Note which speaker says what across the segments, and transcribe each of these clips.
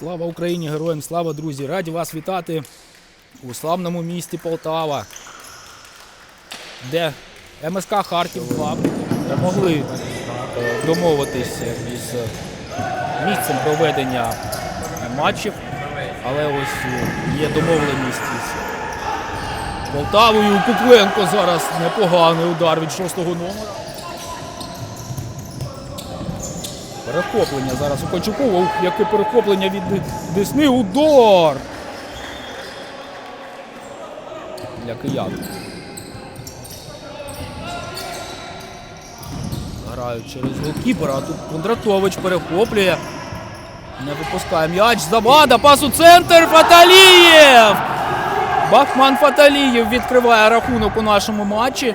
Speaker 1: Слава Україні! Героям слава, друзі! Раді вас вітати у славному місті Полтава, де МСК Харків 2 могли домовитися із місцем проведення матчів, але ось є домовленість із Полтавою. Кукленко зараз непоганий удар від шостого номера. Перехоплення зараз у Кочукова. Яке перехоплення від Десни. Удар! Для киян. Грають через голкіпера, а тут Кондратович перехоплює. Не випускає м'яч. Завада, пас у центр. Фаталієв! Бахман Фаталієв відкриває рахунок у нашому матчі.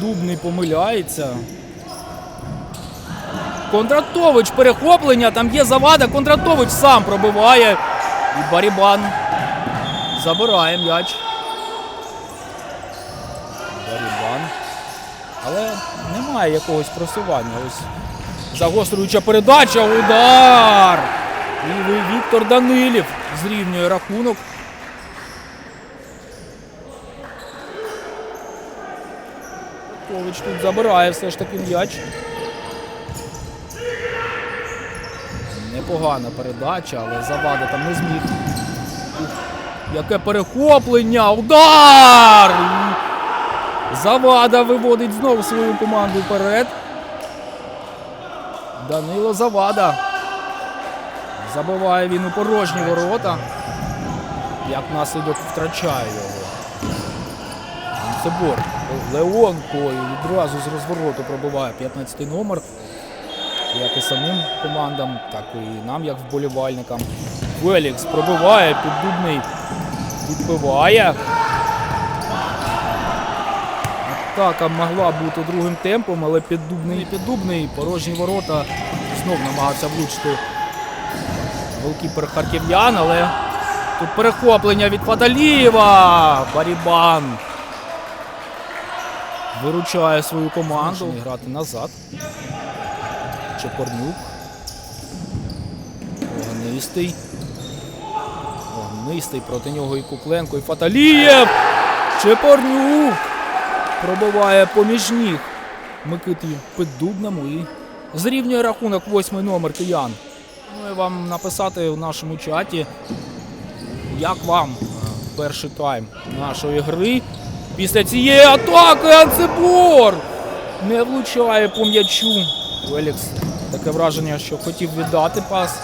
Speaker 1: Дубний помиляється. Кондратович перехоплення, там є завада. Кондратович сам пробиває. І Барібан забирає м'яч. Барібан. Але немає якогось просування. Ось загострююча передача. Удар! І Віктор Данилів зрівнює рахунок. Кович тут забирає все ж таки м'яч. Непогана передача, але завада там не зміг. Яке перехоплення! Удар! Завада виводить знову свою команду вперед. Данило Завада. Забиває він у порожні ворота. Як наслідок втрачає його. Собор. Леонко і відразу з розвороту пробиває 15-й номер. Як і самим командам, так і нам, як вболівальникам. Фелікс пробиває, піддубний відбиває. Атака могла бути другим темпом, але піддубний і піддубний. Порожні ворота знов намагався влучити голкіпер харків'ян, але тут перехоплення від Фадалієва. Барібан виручає свою команду. Грати назад. Чепорнюк. Огнистий. Огнистий проти нього і Кукленко, і Фаталієв. Чепорнюк пробиває поміж ніг Микиті Піддубному і зрівнює рахунок восьмий номер киян. Ну і вам написати в нашому чаті, як вам перший тайм нашої гри. Після цієї атаки Анцебор не влучає по м'ячу. Велікс таке враження, що хотів віддати пас.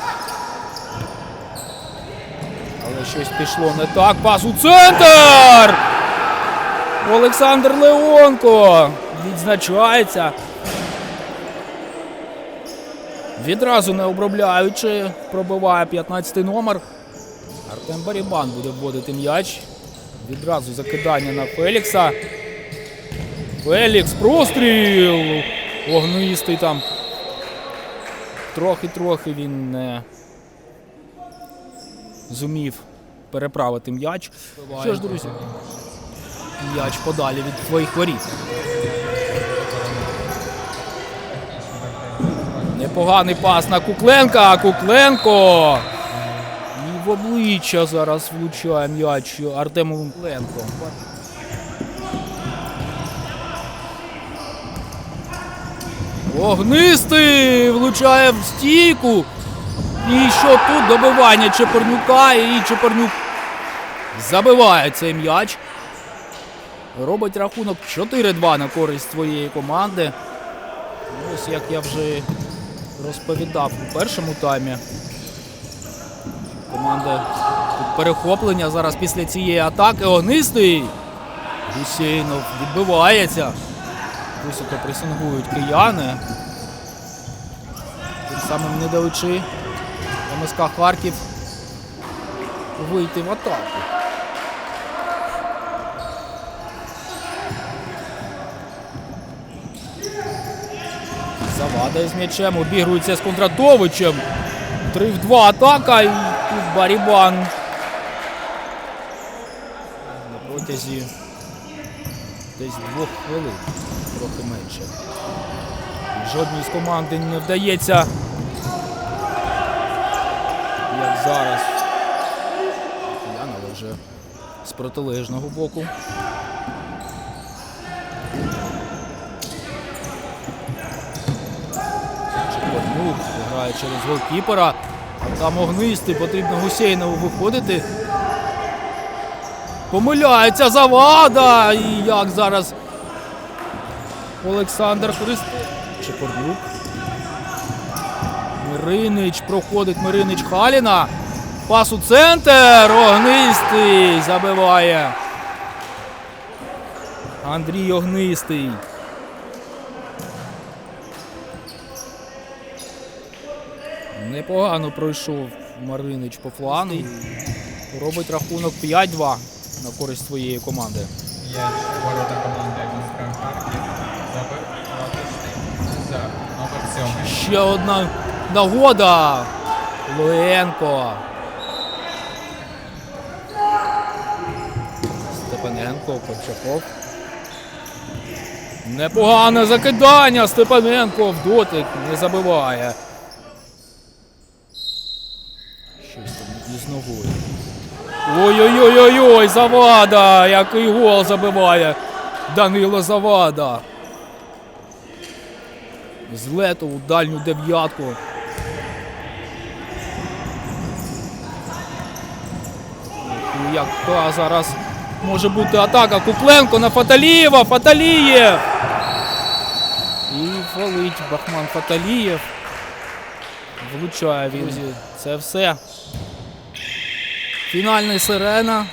Speaker 1: Але щось пішло не так. Пас у центр! Олександр Леонко відзначається. Відразу не обробляючи, пробиває 15-й номер. Артем Барібан буде вводити м'яч. Відразу закидання на Фелікса. Фелікс, простріл! Вогнистий там. Трохи-трохи він не зумів переправити м'яч. Що ж, друзі, м'яч подалі від своїх воріт. Непоганий пас на Кукленка. Кукленко. В обличчя зараз влучає м'яч Артему Кукленко. Огнистий влучає в стійку. І що тут добивання Чепорнюка і Чепорнюк забиває цей м'яч. Робить рахунок 4-2 на користь своєї команди. Ось як я вже розповідав у першому таймі. Команда тут перехоплення зараз після цієї атаки. Огнистий. Гусейнов відбивається. Високо пресингують кияни. Тим самим не даючи МСК Харків вийти в атаку. Завада з м'ячем, обігрується з Кондратовичем. 3 в 2 атака Барібан. На протязі десь двох хвилин, трохи менше. Жодній з команди не вдається. Як зараз. Ян, вже з протилежного боку. Чепорнюк грає через голкіпера. Там огнистий, потрібно Гусейнову виходити. Помиляється завада! І як зараз Олександр Христо. Чепорнюк. Миринич проходить Миринич Халіна. Пас у центр. Огнистий забиває. Андрій Огнистий. Непогано пройшов Маринич по флангу. Робить рахунок 5-2 на користь своєї команди.
Speaker 2: Є ворота команди Москва Харків. Забив Латочний за номер 7.
Speaker 1: Ще одна нагода. Луенко. Степаненко, Ковчаков. Непогане закидання. Степаненко в дотик не забиває. Там ногою. Ой-ой-ой-ой, Завада! Який гол забиває Данило Завада. З лету у дальню дев'ятку. Яка зараз може бути атака? Купленко на Фаталієва. Фаталієв! І фалить Бахман Фаталієв. Влучає він. Це все. Фінальний сирена.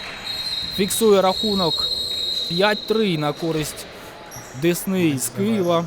Speaker 1: Фіксує рахунок 5-3 на користь Десни з Києва.